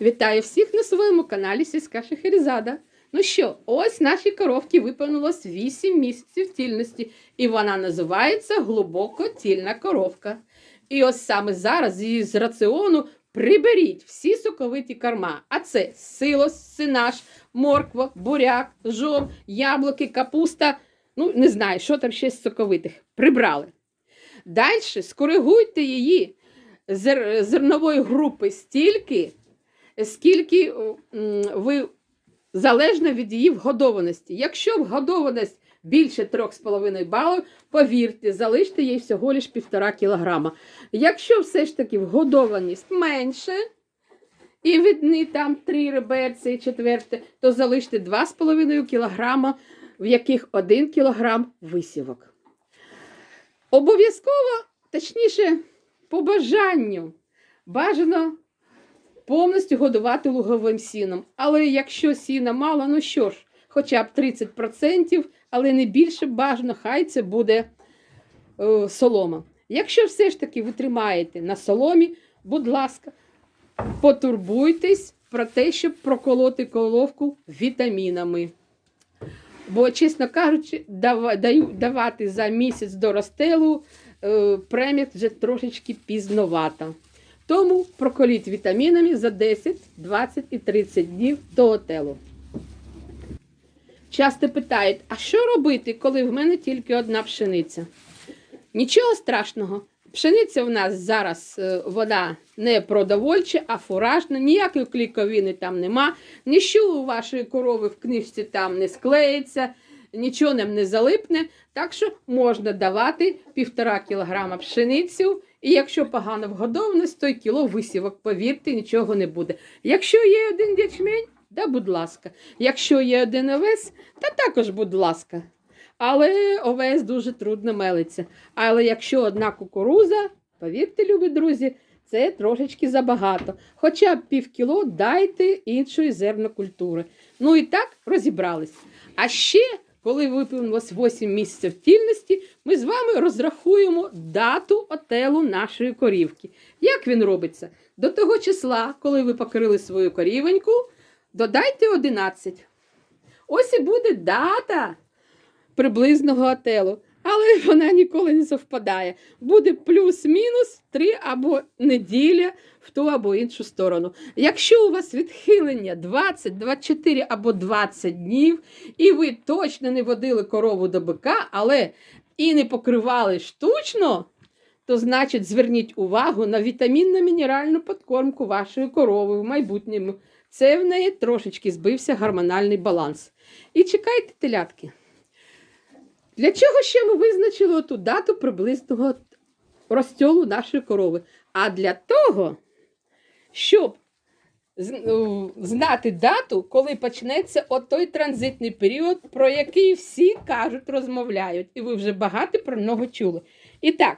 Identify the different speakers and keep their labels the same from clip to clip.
Speaker 1: Вітаю всіх на своєму каналі Сільська Шахерезада. Ну що, ось нашій коровці виповнилось 8 місяців тільності, і вона називається глибокотільна коровка. І ось саме зараз її з раціону приберіть всі соковиті корма. А це силос, синаш, морква, буряк, жом, яблуки, капуста. Ну, не знаю, що там ще з соковитих. Прибрали. Далі скоригуйте її зер- зернової групи стільки, скільки ви залежно від її вгодованості. Якщо вгодованість більше 3,5 балів, повірте, залиште їй всього лиш 1,5 кілограма. Якщо все ж таки вгодованість менше, і видні там 3 реберці четверте, то залиште 2,5 кілограма, в яких 1 кілограм висівок. Обов'язково, точніше, по бажанню, бажано повністю годувати луговим сіном. Але якщо сіна мало, ну що ж, хоча б 30%, але не більше бажано, хай це буде е, солома. Якщо все ж таки ви тримаєте на соломі, будь ласка, потурбуйтесь про те, щоб проколоти головку вітамінами. Бо, чесно кажучи, давати за місяць до розстелу е, премікс вже трошечки пізновато. Тому проколіть вітамінами за 10, 20 і 30 днів до отелу. Часто питають, а що робити, коли в мене тільки одна пшениця? Нічого страшного. Пшениця в нас зараз е, вода не продовольча, а фуражна, ніякої кліковини там нема, ніщо у вашої корови в книжці там не склеїться, нічого нам не залипне. Так що можна давати півтора кілограма пшеницю, і якщо погана вгодовність, то й кіло висівок, повірте, нічого не буде. Якщо є один ячмень, да, будь ласка. Якщо є один овес, та також, будь ласка. Але овес дуже трудно мелиться. Але якщо одна кукуруза, повірте, любі друзі, це трошечки забагато. Хоча б пів кіло дайте іншої зернокультури. Ну і так розібрались. А ще, коли виповнилось 8 місяців тільності, ми з вами розрахуємо дату отелу нашої корівки. Як він робиться? До того числа, коли ви покрили свою корівеньку, додайте 11. Ось і буде дата приблизного отелу. Але вона ніколи не совпадає. Буде плюс-мінус 3 або неділя в ту або іншу сторону. Якщо у вас відхилення 20, 24 або 20 днів, і ви точно не водили корову до бика, але і не покривали штучно, то значить зверніть увагу на вітамінно-мінеральну подкормку вашої корови в майбутньому. Це в неї трошечки збився гормональний баланс. І чекайте телятки. Для чого ще ми визначили ту дату приблизного розтьолу нашої корови? А для того, щоб ну, знати дату, коли почнеться отой транзитний період, про який всі кажуть, розмовляють, і ви вже багато про нього чули. І так,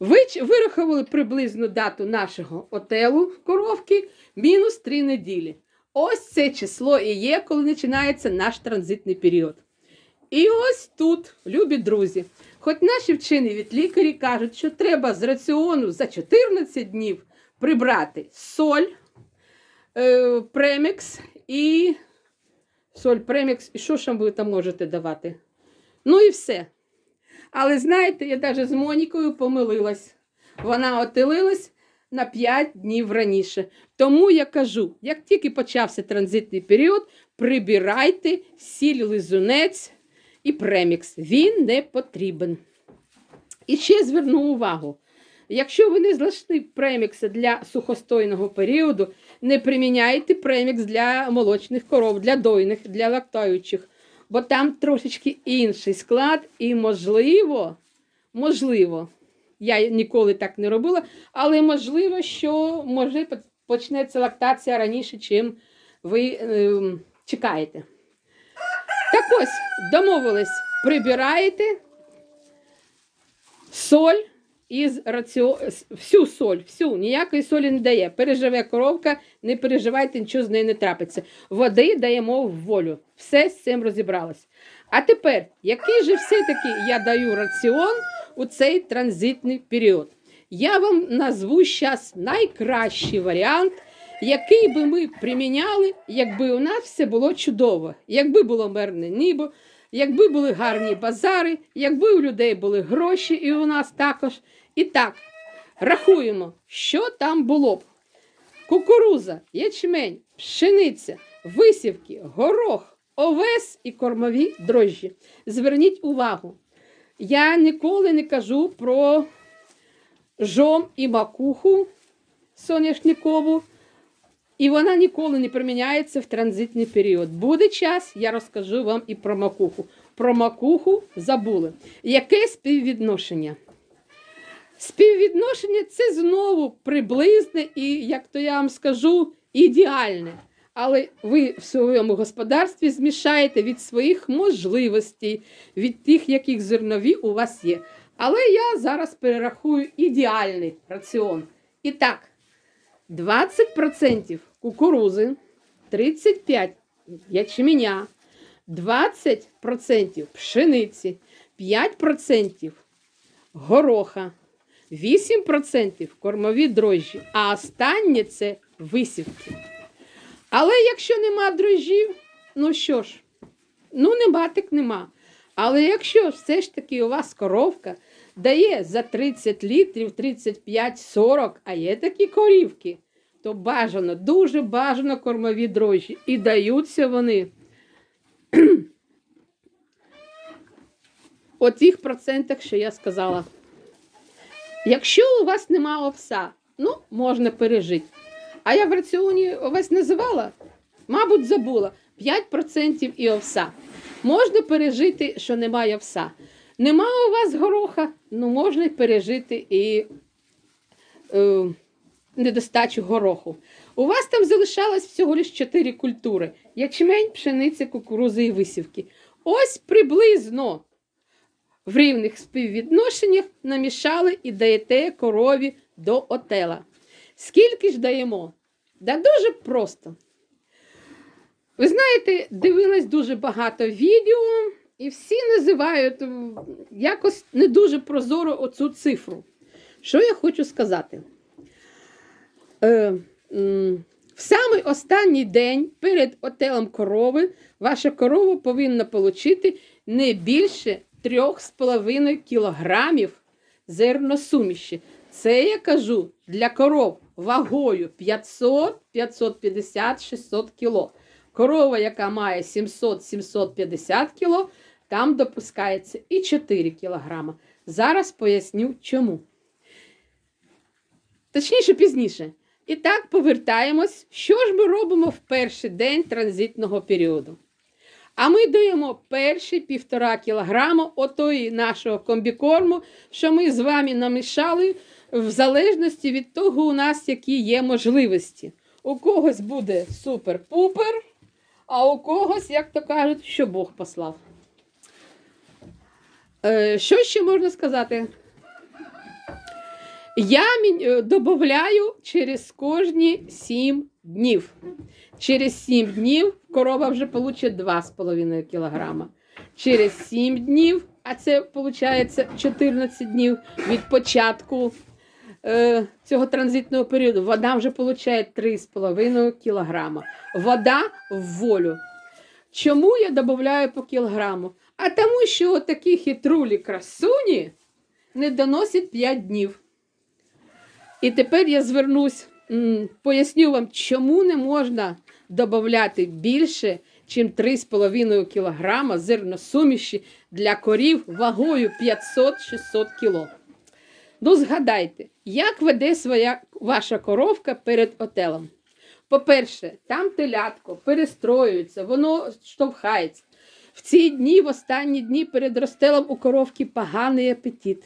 Speaker 1: ви вирахували приблизну дату нашого отелу коровки мінус 3 неділі. Ось це число і є, коли починається наш транзитний період. І ось тут, любі друзі, хоч наші вчені від лікарі кажуть, що треба з раціону за 14 днів прибрати соль, е, премікс і соль, премікс, і що ж ви там можете давати? Ну і все. Але знаєте, я навіть з Монікою помилилась. Вона отелилась на 5 днів раніше. Тому я кажу, як тільки почався транзитний період, прибирайте сіль лизунець і премікс. Він не потрібен. І ще зверну увагу. Якщо ви не знайшли премікси для сухостойного періоду, не приміняйте премікс для молочних коров, для дойних, для лактаючих, бо там трошечки інший склад, і можливо, можливо, я ніколи так не робила, але можливо, що може почнеться лактація раніше, чим ви ем, чекаєте. Ось, домовились, прибираєте соль із раціо... всю соль, всю, ніякої солі не дає. Переживе коровка, не переживайте, нічого з нею не трапиться. Води даємо в волю. Все з цим розібралось. А тепер, який же все-таки я даю раціон у цей транзитний період? Я вам назву зараз найкращий варіант, який би ми приміняли, якби у нас все було чудово, якби було мирне небо, якби були гарні базари, якби у людей були гроші, і у нас також. І так, рахуємо, що там було б. Кукуруза, ячмень, пшениця, висівки, горох, овес і кормові дрожжі. Зверніть увагу, я ніколи не кажу про жом і макуху соняшникову, і вона ніколи не приміняється в транзитний період. Буде час, я розкажу вам і про макуху. Про макуху забули. Яке співвідношення? Співвідношення це знову приблизне і, як то я вам скажу, ідеальне. Але ви в своєму господарстві змішаєте від своїх можливостей, від тих, яких зернові у вас є. Але я зараз перерахую ідеальний раціон. І так, 20% кукурузи, 35% ячменя, 20% пшениці, 5% гороха, 8% кормові дрожжі, а останнє це висівки. Але якщо нема дрожжів, ну що ж, ну нема, так нема. Але якщо все ж таки у вас коровка дає за 30 літрів, 35-40, а є такі корівки, то бажано, дуже бажано кормові дрожжі. І даються вони у тих процентах, що я сказала. Якщо у вас нема овса, ну, можна пережити. А я в раціоні овес називала, мабуть, забула 5% і овса. Можна пережити, що немає овса. Нема у вас гороха, ну можна пережити і е, недостачу гороху. У вас там залишалось всього лише 4 культури: ячмень, пшениця, кукурузи і висівки. Ось приблизно в рівних співвідношеннях намішали і даєте корові до отела. Скільки ж даємо? Да дуже просто. Ви знаєте, дивилась дуже багато відео, і всі називають якось не дуже прозоро оцю цифру. Що я хочу сказати? Е, в самий останній день перед отелом корови ваша корова повинна отримати не більше 3,5 кілограмів зерносуміші. Це я кажу для коров вагою 500, 550, 600 кіло. Корова, яка має 700-750 кіло, там допускається і 4 кілограма. Зараз поясню чому. Точніше, пізніше. І так повертаємось, що ж ми робимо в перший день транзитного періоду. А ми даємо перші півтора кілограма отої нашого комбікорму, що ми з вами намішали в залежності від того, у нас які є можливості. У когось буде супер-пупер, а у когось, як то кажуть, що Бог послав. Е, що ще можна сказати? Я е, додаю через кожні 7 днів. Через 7 днів корова вже получить 2,5 кг. Через 7 днів, а це виходить 14 днів від початку цього транзитного періоду, вода вже получає 3,5 кг. Вода в волю. Чому я додаю по кілограму? А тому, що такі хитрулі красуні не доносять 5 днів. І тепер я звернусь, поясню вам, чому не можна додати більше, ніж 3,5 кг зерносуміші для корів вагою 500-600 кг. Ну, згадайте, як веде своя ваша коровка перед отелом. По-перше, там телятко перестроюється, воно штовхається. В ці дні, в останні дні перед розстелом у коровки поганий апетит.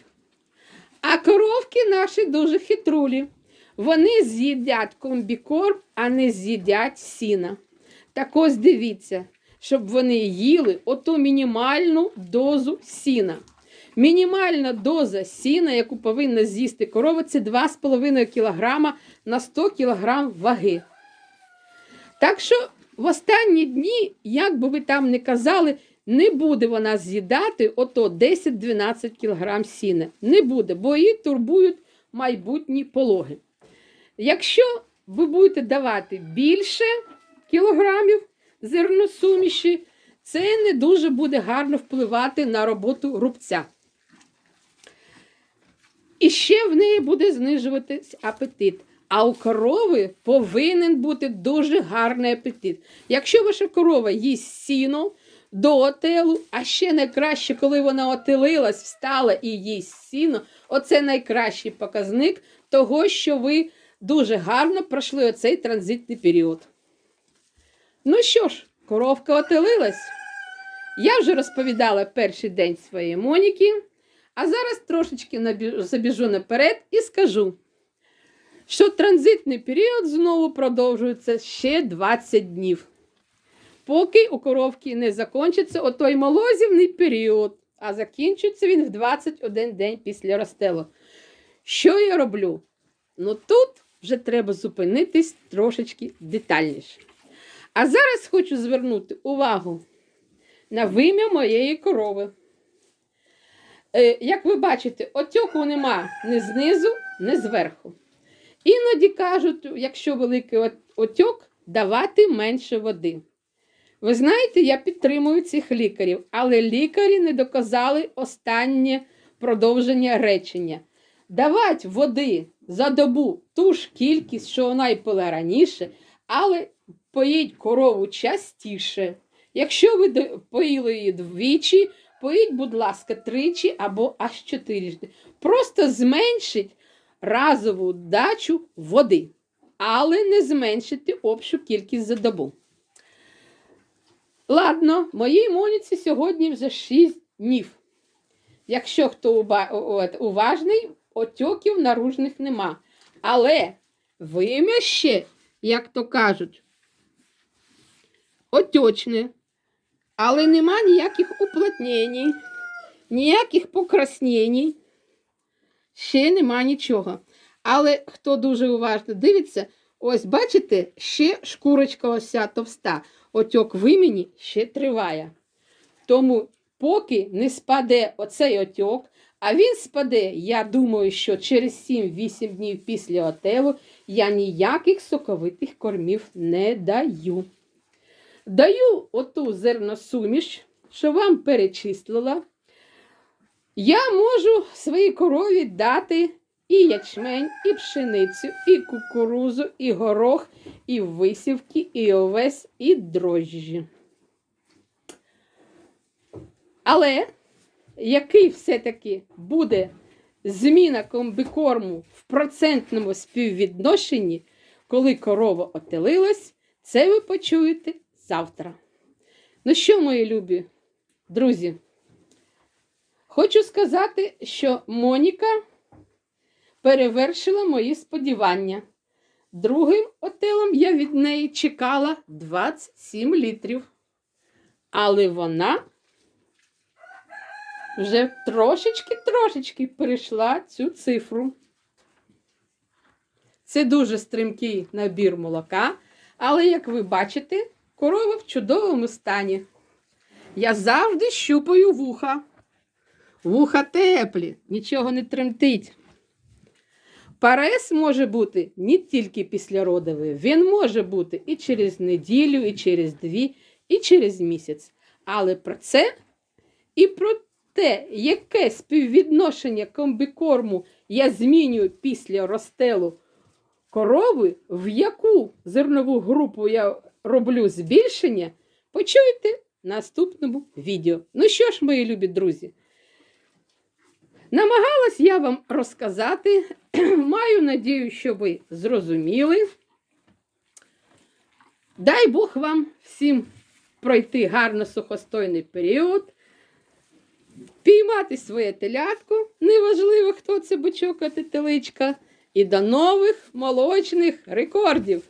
Speaker 1: А коровки наші дуже хитрулі. Вони з'їдять комбікорм, а не з'їдять сіна. Так ось дивіться, щоб вони їли оту мінімальну дозу сіна. Мінімальна доза сіна, яку повинна з'їсти корова, це 2,5 кг на 100 кг ваги. Так що в останні дні, як би ви там не казали, не буде вона з'їдати ото 10-12 кг сіна. Не буде, бо її турбують майбутні пологи. Якщо ви будете давати більше кілограмів зерносуміші, це не дуже буде гарно впливати на роботу рубця. І ще в неї буде знижуватись апетит. А у корови повинен бути дуже гарний апетит. Якщо ваша корова їсть сіно до отелу, а ще найкраще, коли вона отелилась, встала і їсть сіно, оце найкращий показник того, що ви дуже гарно пройшли оцей транзитний період. Ну що ж, коровка отелилась. Я вже розповідала перший день своєї Моніки, а зараз трошечки забіжу наперед і скажу, що транзитний період знову продовжується ще 20 днів, поки у коровки не закінчиться отой молозівний період, а закінчиться він в 21 день після розстелу. Що я роблю? Ну тут вже треба зупинитись трошечки детальніше. А зараз хочу звернути увагу на вим'я моєї корови. Е, як ви бачите, отьоку нема ні знизу, ні зверху. Іноді кажуть, якщо великий от- отьок, давати менше води. Ви знаєте, я підтримую цих лікарів, але лікарі не доказали останнє продовження речення. Давати води за добу ту ж кількість, що вона й пила раніше, але поїть корову частіше. Якщо ви поїли її двічі, поїть, будь ласка, тричі або аж чотирижди. Просто зменшить разову дачу води, але не зменшити общу кількість за добу. Ладно, моїй моніці сьогодні вже 6 днів. Якщо хто уважний, отьоків наружних нема. Але вим'я ще, як то кажуть, отечне. Але нема ніяких уплотнень, ніяких покраснень. Ще нема нічого. Але хто дуже уважно дивиться, ось бачите, ще шкурочка ось ця товста. Отьок вимені ще триває. Тому, поки не спаде оцей отьок, а він спаде, я думаю, що через 7-8 днів після отелу я ніяких соковитих кормів не даю. Даю оту зерносуміш, що вам перечислила. Я можу своїй корові дати і ячмень, і пшеницю, і кукурузу, і горох, і висівки, і овес, і дрожжі. Але який все-таки буде зміна комбікорму в процентному співвідношенні, коли корова отелилась, це ви почуєте завтра. Ну що, мої любі друзі? Хочу сказати, що Моніка перевершила мої сподівання. Другим отелом я від неї чекала 27 літрів. Але вона вже трошечки-трошечки перейшла цю цифру. Це дуже стрімкий набір молока, але, як ви бачите, корова в чудовому стані. Я завжди щупаю вуха. Вуха теплі, нічого не тремтить. Парез може бути не тільки післяродовий, він може бути і через неділю, і через дві, і через місяць. Але про це і про те, яке співвідношення комбікорму я змінюю після розстелу корови, в яку зернову групу я роблю збільшення, почуйте в наступному відео. Ну що ж, мої любі друзі, намагалась я вам розказати. Маю надію, що ви зрозуміли. Дай Бог вам всім пройти гарно сухостойний період, піймати своє телятко, неважливо, хто це бочок, а теличка, і до нових молочних рекордів.